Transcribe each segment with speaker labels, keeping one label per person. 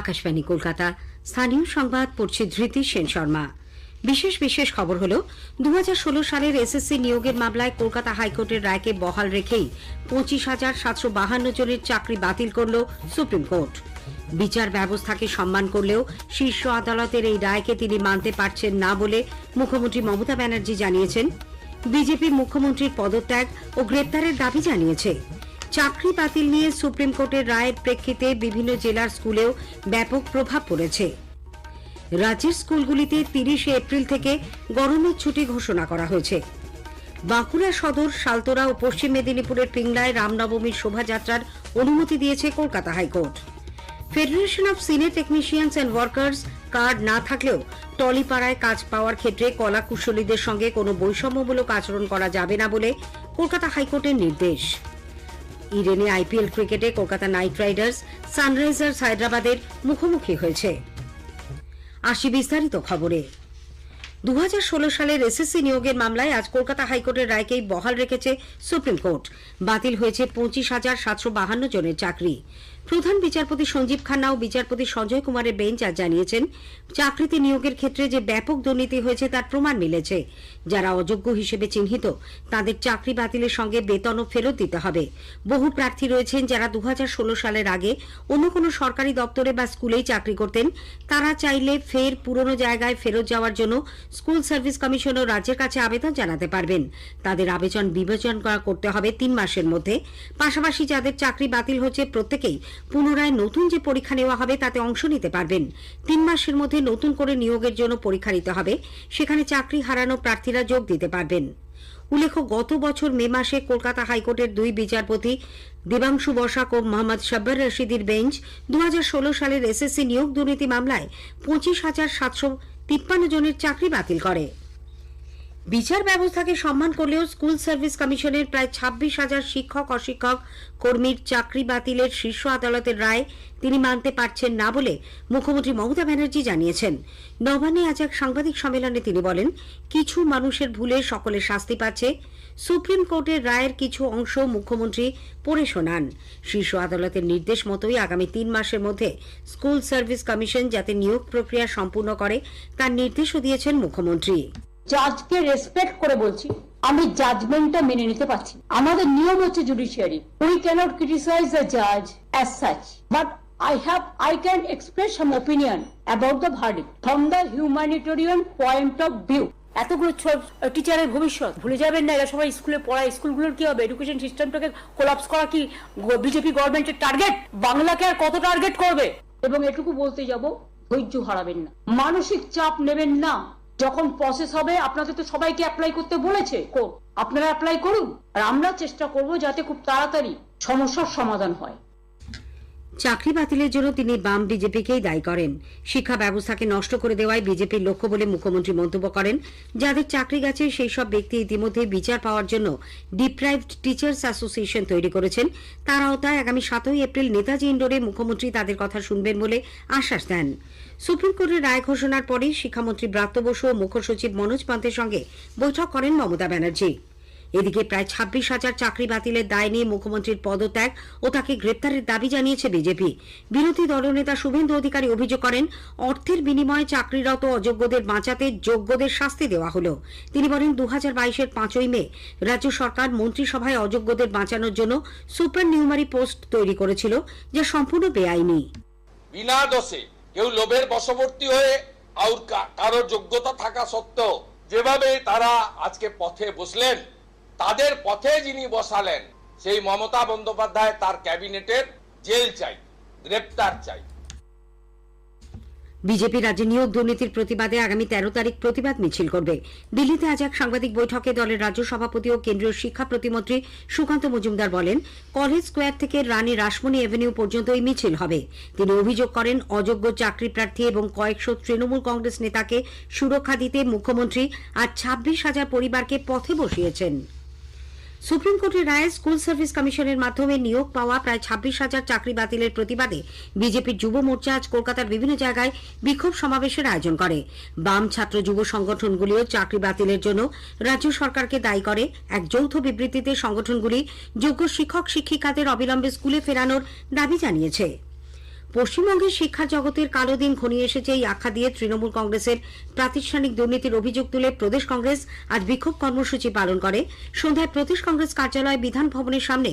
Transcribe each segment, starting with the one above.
Speaker 1: আকাশবাণী, কলকাতা। স্থানীয় সংবাদ পড়ছে ধৃতি সেন শর্মা। বিশেষ বিশেষ খবর হল দু সালের এসএসসি নিয়োগের মামলায় কলকাতা হাইকোর্টের রায়কে বহাল রেখেই পঁচিশ হাজার সাতশো বাহান্ন জনের চাকরি বাতিল করল সুপ্রিম কোর্ট। বিচার ব্যবস্থাকে সম্মান করলেও শীর্ষ আদালতের এই রায়কে তিনি মানতে পারছেন না বলে মুখ্যমন্ত্রী মমতা ব্যানার্জি জানিয়েছেন। বিজেপি মুখ্যমন্ত্রীর পদত্যাগ ও গ্রেপ্তারের দাবি জানিয়েছে। চাকরি বাতিল নিয়ে সুপ্রিম কোর্টের রায়ের প্রেক্ষিতে বিভিন্ন জেলার স্কুলেও ব্যাপক প্রভাব পড়েছে। রাজ্যের স্কুলগুলিতে তিরিশে এপ্রিল থেকে গরমের ছুটি ঘোষণা করা হয়েছে। বাঁকুড়া সদর, সালতোরা ও পশ্চিম মেদিনীপুরের পিংলায় রামনবমীর শোভাযাত্রার অনুমতি দিয়েছে Kolkata high court. Federation of cine technicians and workers card না থাকলেও টলিপাড়ায় কাজ পাওয়ার ক্ষেত্রে কলা কুশলীদের সঙ্গে কোনো বৈষম্যমূলক আচরণ করা যাবে না বলে কলকাতা হাইকোর্টের নির্দেশ। ইডেনে আইপিএল ক্রিকেটে কলকাতা নাইট রাইডার্স, সানরাইজার্স হায়দ্রাবাদের মুখোমুখি হয়েছে। আসি বিস্তারিত খবরে। দু হাজার ষোলো সালের এসএসসি নিয়োগের মামলায় আজ কলকাতা হাইকোর্টের রায়কেই বহাল রেখেছে সুপ্রিম কোর্ট। বাতিল হয়েছে পঁচিশ হাজার সাতশো বাহান্ন জনের চাকরি। প্রধান বিচারপতি সঞ্জীব খান্না ও বিচারপতি সঞ্জয় কুমারের বেঞ্চ আজ জানিয়েছেন, চাকরিতে নিয়োগের ক্ষেত্রে যে ব্যাপক দুর্নীতি হয়েছে তার প্রমাণ মিলেছে। যারা অযোগ্য হিসেবে চিহ্নিত, তাদের চাকরি বাতিলের সঙ্গে বেতনও ফেরত দিতে হবে। বহু প্রার্থী রয়েছেন যারা দু হাজার ষোলো সালের আগে অন্য কোনো সরকারি দপ্তরে বা স্কুলেই চাকরি করতেন। তারা চাইলে ফের পুরনো জায়গায় ফেরত যাওয়ার জন্য স্কুল সার্ভিস কমিশন ও রাজ্যের কাছে আবেদন জানাতে পারবেন। তাদের আবেদন বিবেচনা করতে হবে তিন মাসের মধ্যে। পাশাপাশি যাদের চাকরি বাতিল হচ্ছে প্রত্যেকেই পুনরায় নতুন যে পরীক্ষা নেওয়া হবে তাতে অংশ নিতে পারবেন। তিন মাসের মধ্যে নতুন করে নিয়োগের জন্য পরীক্ষা নিতে হবে। সেখানে চাকরি হারানো প্রার্থীরা যোগ দিতে পারবেন। উল্লেখ্য, গত বছর মে মাসে কলকাতা হাইকোর্টের দুই বিচারপতি দেবাংশু বসাক ও মোহাম্মদ শাব্বার রশিদির বেঞ্চ দু হাজার ষোলো সালের এসএসসি নিয়োগ দুর্নীতি মামলায় পঁচিশ হাজার সাতশো তিপ্পান্ন জনের চাকরি বাতিল করে। বিচার ব্যবস্থাকে সম্মান করলেও স্কুল সার্ভিস কমিশনের প্রায় ছাব্বিশ হাজার শিক্ষক, অশিক্ষক, কর্মীর চাকরি বাতিলের শীর্ষ আদালতের রায় তিনি মানতে পারছেন না বলে মুখ্যমন্ত্রী মমতা ব্যানার্জি জানিয়েছেন। নবান্নে আজ এক সাংবাদিক সম্মেলনে তিনি বলেন, কিছু মানুষের ভুলে সকলে শাস্তি পাচ্ছে। সুপ্রিম কোর্টের রায়ের কিছু অংশ মুখ্যমন্ত্রী পড়ে শোনান। শীর্ষ আদালতের নির্দেশ মতোই আগামী তিন মাসের মধ্যে স্কুল সার্ভিস কমিশন যাতে নিয়োগ প্রক্রিয়া সম্পূর্ণ করে, তার নির্দেশও দিয়েছেন মুখ্যমন্ত্রী।
Speaker 2: জাজকে রেসপেক্ট করে বলছি আমি জাজমেন্টটা মেনে নিতে পারছি আমাদের নিয়ম হচ্ছে judiciary we cannot criticise the জাজ as such but I have I can express some opinion about the verdict from the humanitarian point of view এতগুলো টিচারের ভবিষ্যৎ ভুলে যাবেন না এরা সবাই স্কুলে পড়ায়। স্কুলগুলোর কি হবে? এডুকেশন সিস্টেমটাকে কোলাপস করা কি বিজেপি গভর্নমেন্টের টার্গেট বাংলাকে আর কত টার্গেট করবে? এবং এটুকু বলতে যাব ধৈর্য হারাবেন না। মানসিক চাপ নেবেন না। যখন প্রসেস হবে আপনাদের তো সবাইকে অ্যাপ্লাই করতে বলেছে। আপনারা অ্যাপ্লাই করুন, আর আমরা চেষ্টা করব যাতে খুব তাড়াতাড়ি সমস্যার সমাধান হয়।
Speaker 1: চাকরি বাতিলের জন্য তিনি বাম বিজেপিকেই দায়ী করেন। শিক্ষা ব্যবস্থাকে নষ্ট করে দেওয়াই বিজেপির লক্ষ্য বলে মুখ্যমন্ত্রী মন্তব্য করেন। যাদের চাকরি গেছে, সেই সব ব্যক্তি ইতিমধ্যে বিচার পাওয়ার জন্য ডিপ্রাইভড টিচার্স অ্যাসোসিয়েশন তৈরি করেছেন। তার আওতায় আগামী সাতই এপ্রিল নেতাজি ইন্ডোরে মুখ্যমন্ত্রী তাদের কথা শুনবেন বলে আশ্বাস দেন। সুপ্রিম কোর্টের রায় ঘোষণার পরেই শিক্ষামন্ত্রী ব্রাত্য বসু ও মুখ্য সচিব মনোজ পান্তের সঙ্গে বৈঠক করেন মমতা ব্যানার্জি। এদিকে প্রায় ছাব্বিশ হাজার চাকরি বাতিলের দায় নিয়ে মুখ্যমন্ত্রীর পদত্যাগ ও তাকে গ্রেপ্তারের দাবি জানিয়েছে বিজেপি। বিরোধী দলনেতা শুভেন্দু অধিকারী অভিযোগ করেন, অর্থের বিনিময়ে চাকরিরত অযোগ্যদের বাঁচাতে যোগ্যদের শাস্তি দেওয়া হল। তিনি বলেন দু হাজার বাইশের পাঁচই মে রাজ্য সরকার মন্ত্রিসভায় অযোগ্যদের বাঁচানোর জন্য সুপার নিউমারি পোস্ট তৈরি করেছিল, যা সম্পূর্ণ বেআইনি।
Speaker 3: বিনা দোষে কেউ লোভের বশবর্তী হয়ে আর কা- কারোর যোগ্যতা থাকা সত্ত্বেও যেভাবে তারা আজকে পথে বসলেন তাদের পথে যিনি বসালেন, সেই মমতা বন্দ্যোপাধ্যায় তার ক্যাবিনেটের জেল চাই, গ্রেপ্তার চাই।
Speaker 1: বিজেপি রাজ্যে নিয়োগ দুর্নীতির প্রতিবাদে আগামী তেরো তারিখ প্রতিবাদ মিছিল করবে। দিল্লিতে আজ এক সাংবাদিক বৈঠকে দলের রাজ্য সভাপতি ও কেন্দ্রীয় শিক্ষা প্রতিমন্ত্রী সুকান্ত মজুমদার বলেন, কলেজ স্কোয়ার থেকে রানী রাসমণি এভিনিউ পর্যন্ত এই মিছিল হবে। তিনি অভিযোগ করেন, অযোগ্য চাকরি প্রার্থী এবং কয়েকশো তৃণমূল কংগ্রেস নেতাকে সুরক্ষা দিতে মুখ্যমন্ত্রী আর ছাব্বিশ হাজার পরিবারকে পথে বসিয়েছেন। সুপ্রিম কোর্টের রায়ে স্কুল সার্ভিস কমিশনের মাধ্যমে নিয়োগ পাওয়া প্রায় ছাব্বিশ হাজার চাকরি বাতিলের প্রতিবাদে বিজেপির যুব মোর্চা আজ কলকাতার বিভিন্ন জায়গায় বিক্ষোভ সমাবেশের আয়োজন করে। বাম ছাত্র যুব সংগঠনগুলিও চাকরি বাতিলের জন্য রাজ্য সরকারকে দায়ী করে। এক যৌথ বিবৃতিতে সংগঠনগুলি যোগ্য শিক্ষক শিক্ষিকাদের অবিলম্বে স্কুলে ফেরানোর দাবি জানিয়েছে। পশ্চিমবঙ্গের শিক্ষা জগতের কালো দিন ঘনিয়ে এসেছে এই আখ্যা দিয়ে তৃণমূল কংগ্রেসের প্রাতিষ্ঠানিক দুর্নীতির অভিযোগ তুলে প্রদেশ কংগ্রেস আজ বিক্ষোভ কর্মসূচি পালন করে। সন্ধ্যায় প্রদেশ কংগ্রেস কার্যালয় বিধান ভবনের সামনে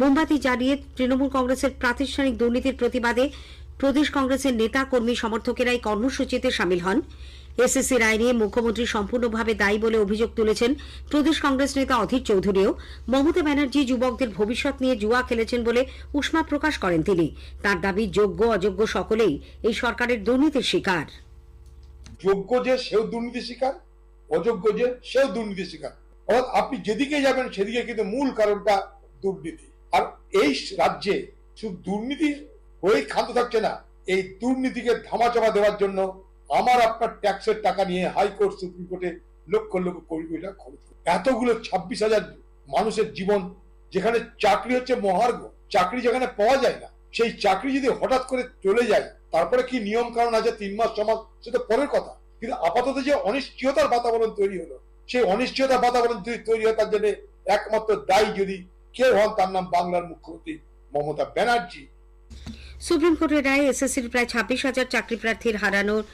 Speaker 1: মোমবাতি জ্বালিয়ে তৃণমূল কংগ্রেসের প্রাতিষ্ঠানিক দুর্নীতির প্রতিবাদে প্রদেশ কংগ্রেসের নেতা কর্মী সমর্থকেরা এই কর্মসূচিতে সামিল হন। এসএসসি রায় নিয়ে মুখ্যমন্ত্রী সম্পূর্ণভাবে দায়ী বলে অভিযোগ তুলেছেন প্রদেশ কংগ্রেস নেতা অধীর চৌধুরীও। মমতা ব্যানার্জি যুবকদের ভবিষ্যৎ নিয়ে জুয়া খেলেছেন বলে উষ্মা প্রকাশ করেন তিনি। তার দাবি, যোগ্য, অযোগ্য সকলেই এই সরকারের দুর্নীতির শিকার।
Speaker 4: যোগ্য যে সেও দুর্নীতি শিকার, অযোগ্য যে সেও শিকার। আপনি যেদিকে যাবেন সেদিকে কিন্তু মূল কারণটা দুর্নীতি। আর এই রাজ্যে শুধু দুর্নীতি হয়েই ক্ষান্ত থাকছে না, এই দুর্নীতিকে ধামাচাপা দেওয়ার জন্য আমার আপনার ট্যাক্সের টাকা নিয়ে হাইকোর্ট সুপ্রিম কোর্টে লক্ষ লক্ষ কোটি কোটি টাকা খরচ। এতগুলো ছাব্বিশ হাজার মানুষের জীবন যেখানে চাকরি হচ্ছে মহার্ঘ, চাকরি যেখানে পাওয়া যায় না, সেই চাকরি যদি হঠাৎ করে চলে যায়, তারপরে কি নিয়ম কারণ আছে তিন মাস সমাজ সেটা পরের কথা কিন্তু আপাতত যে অনিশ্চয়তার বাতাবরণ তৈরি হলো, সেই অনিশ্চয়তার বাতাবরণ তৈরি হয়, তার জন্য একমাত্র দায়ী যদি কেউ হন, তার নাম বাংলার মুখ্যমন্ত্রী মমতা ব্যানার্জি
Speaker 1: সুপ্রিম কোর্টের রায়ে এসএসসির প্রায় ছাব্বিশ হাজার চাকরি প্রার্থীর হারানোর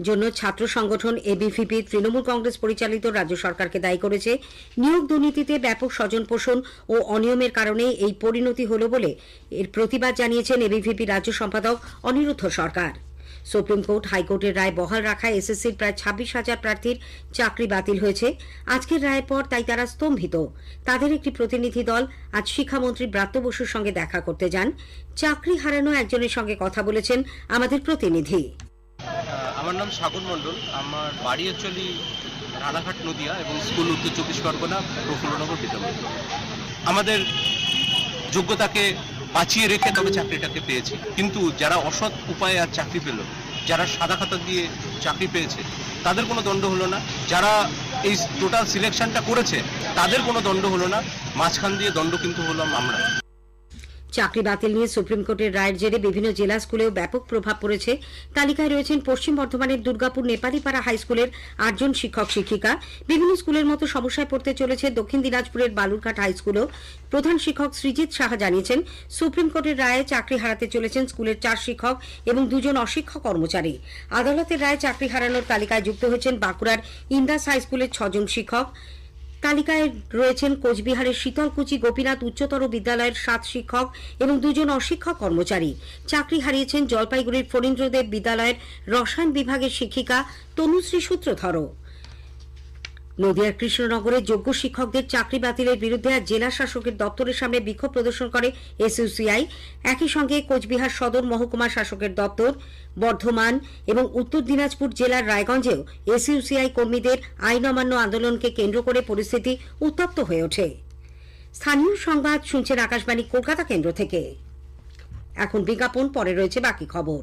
Speaker 1: জন্য ছাত্র সংগঠন এবিভিপি তৃণমূল কংগ্রেস পরিচালিত রাজ্য সরকারকে দায়ী করেছে। নিয়োগ দুর্নীতিতে ব্যাপক স্বজন পোষণ ও অনিয়মের কারণে এই পরিণতি হল বলে এর প্রতিবাদ জানিয়েছেন এবিভিপি রাজ্য সম্পাদক অনিরুদ্ধ সরকার। সুপ্রিম কোর্ট হাইকোর্টের রায় বহাল রাখায় এসএসসির প্রায় ছাব্বিশ হাজার প্রার্থীর চাকরি বাতিল হয়েছে। আজকের রায়ের পর তাই তারা স্তম্ভিত। তাদের একটি প্রতিনিধি দল আজ শিক্ষামন্ত্রী ব্রাত্য বসুর সঙ্গে দেখা করতে যান। চাকরি হারানো একজনের সঙ্গে কথা বলেছেন আমাদের প্রতিনিধি।
Speaker 5: আমার নাম সাগর মণ্ডল। আমার বাড়ি অ্যাকচুয়ালি রানাঘাট নদিয়া এবং স্কুল উত্তর চব্বিশ পরগনা, প্রফুল্লনগর বিদ্যালয় আমাদের যোগ্যতাকে বাঁচিয়ে রেখে তবে চাকরিটাকে পেয়েছি। কিন্তু যারা অসৎ উপায়ে আর চাকরি পেল, যারা সাদা খাতা দিয়ে চাকরি পেয়েছে, তাদের কোনো দণ্ড হলো না। যারা এই টোটাল সিলেকশনটা করেছে, তাদের কোনো দণ্ড হলো না। মাঝখান দিয়ে দণ্ড কিন্তু হলাম আমরা।
Speaker 1: চাকরি বাতিল নিয়ে সুপ্রিম কোর্টের রায়ের জেরে বিভিন্ন জেলা স্কুলেও ব্যাপক প্রভাব পড়েছে। তালিকায় রয়েছেন পশ্চিম বর্ধমানের দুর্গাপুর নেপালিপাড়া হাই স্কুলের আটজন শিক্ষক, শিক্ষিকা। বিভিন্ন স্কুলের মতো সমস্যায় পড়তে চলেছে দক্ষিণ দিনাজপুরের বালুরঘাট হাই স্কুলও। প্রধান শিক্ষক সৃজিত সাহা জানিয়েছেন, সুপ্রিম কোর্টের রায়ে চাকরি হারাতে চলেছেন স্কুলের চার শিক্ষক এবং দুজন অশিক্ষক কর্মচারী। আদালতের রায়ে চাকরি হারানোর তালিকায় যুক্ত হয়েছেন বাঁকুড়ার ইন্দাস হাই স্কুলের ছজন শিক্ষক। তালিকায় রয়েছেন কোচবিহারের শীতলকুচি গোপীনাথ উচ্চতর বিদ্যালয়ের সাত শিক্ষক এবং দুজন অশিক্ষক কর্মচারী। চাকরি হারিয়েছেন জলপাইগুড়ির ফণীন্দ্রদেব বিদ্যালয়ের রসায়ন বিভাগের শিক্ষিকা তনুশ্রী সূত্রধর নদিয়ার কৃষ্ণনগরে যোগ্য শিক্ষকদের চাকরি বাতিলের বিরুদ্ধে আজ জেলা শাসকের দপ্তরের সামনে বিক্ষোভ প্রদর্শন করে এসইউসিআই। একই সঙ্গে কোচবিহার সদর মহকুমা শাসকের দপ্তর, বর্ধমান এবং উত্তর দিনাজপুর জেলার রায়গঞ্জেও এসইউসিআই কর্মীদের আইন অমান্য আন্দোলনকে কেন্দ্র করে পরিস্থিতি উত্তপ্ত হয়ে ওঠে। স্থানীয় সংবাদ শুনছেন আকাশবাণী কলকাতা কেন্দ্র থেকে। এখন বিজ্ঞাপন, পরে রয়েছে বাকি খবর।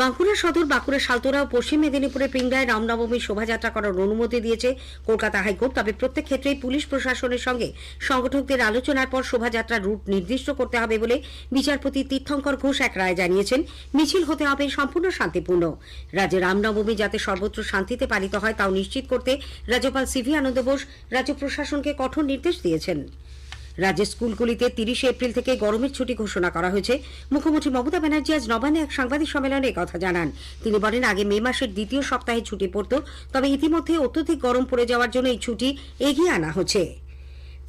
Speaker 1: বাঁকুড়া সদর, বাঁকুড়া সালতোরা ও পশ্চিম মেদিনীপুরের পিংলায় রামনবমীর শোভাযাত্রা করার অনুমতি দিয়েছে কলকাতা হাইকোর্ট। তবে প্রত্যেক ক্ষেত্রেই পুলিশ প্রশাসনের সঙ্গে সংগঠকদের আলোচনার পর শোভাযাত্রার রুট নির্দিষ্ট করতে হবে বলে বিচারপতি তীর্থঙ্কর ঘোষ এক রায় জানিয়েছেন। মিছিল হতে হবে সম্পূর্ণ শান্তিপূর্ণ। রাজ্যে রামনবমী যাতে সর্বত্র শান্তিতে পালিত হয় তাও নিশ্চিত করতে রাজ্যপাল সিভি আনন্দ বোস রাজ্য প্রশাসনকে কঠোর নির্দেশ দিয়েছেন। রাজ্যের স্কুলগুলিতে তিরিশে এপ্রিল থেকে গরমের ছুটি ঘোষণা করা হয়েছে। মুখ্যমন্ত্রী মমতা ব্যানার্জি আজ নবান্নে এক সাংবাদিক সম্মেলনে কথা জানান। তিনি বলেন, আগে মে মাসের দ্বিতীয় সপ্তাহে ছুটি পড়ত, তবে ইতিমধ্যে অত্যধিক গরম পড়ে যাওয়ার জন্য এই ছুটি এগিয়ে আনা হচ্ছে।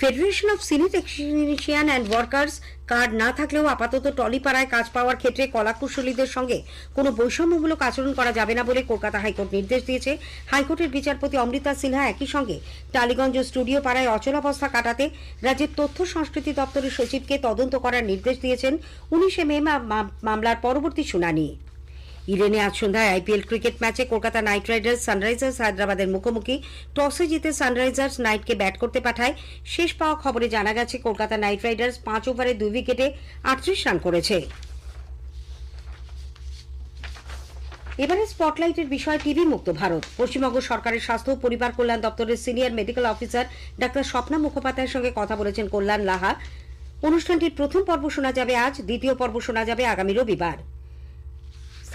Speaker 1: Federation of cine technician and workers card না থাকলেও আপাতত টলিপাড়ায় কাজ পাওয়ার ক্ষেত্রে কলাকুশলীদের সঙ্গে কোনো বৈষম্যমূলক আচরণ করা যাবে না বলে কলকাতা হাইকোর্ট নির্দেশ দিয়েছে। হাইকোর্টের বিচারপতি অমৃতা সিনহা একই সঙ্গে টালিগঞ্জ স্টুডিও পাড়ায় অচলাবস্থা কাটাতে রাজ্যের তথ্য সংস্কৃতি দপ্তরের সচিবকে তদন্ত করার নির্দেশ দিয়েছেন। উনিশে মে, মামলার পরবর্তী শুনানি। ইডেনে আজ সন্ধ্যায় আইপিএল ক্রিকেট ম্যাচে কলকাতা নাইট রাইডার্স, সানরাইজার্স, হায়দ্রাবাদের মুখোমুখি। টসে জিতে সানরাইজার্স নাইটকে ব্যাট করতে পাঠায়। শেষ পাওয়া খবরে জানা গেছে, কলকাতা নাইট রাইডার্স পাঁচ ওভারে দুই উইকেটে আটত্রিশ রান করেছে। এবারে স্পটলাইটের বিষয় টিবি মুক্ত ভারত। পশ্চিমবঙ্গ সরকারের স্বাস্থ্য ও পরিবার কল্যাণ দপ্তরের senior medical officer doctor Swapna মুখোপাধ্যায়ের সঙ্গে কথা বলেছেন কল্যাণ লাহা। অনুষ্ঠানটির প্রথম পর্ব শোনা যাবে আজ, দ্বিতীয় পর্ব শোনা যাবে আগামী রবিবার।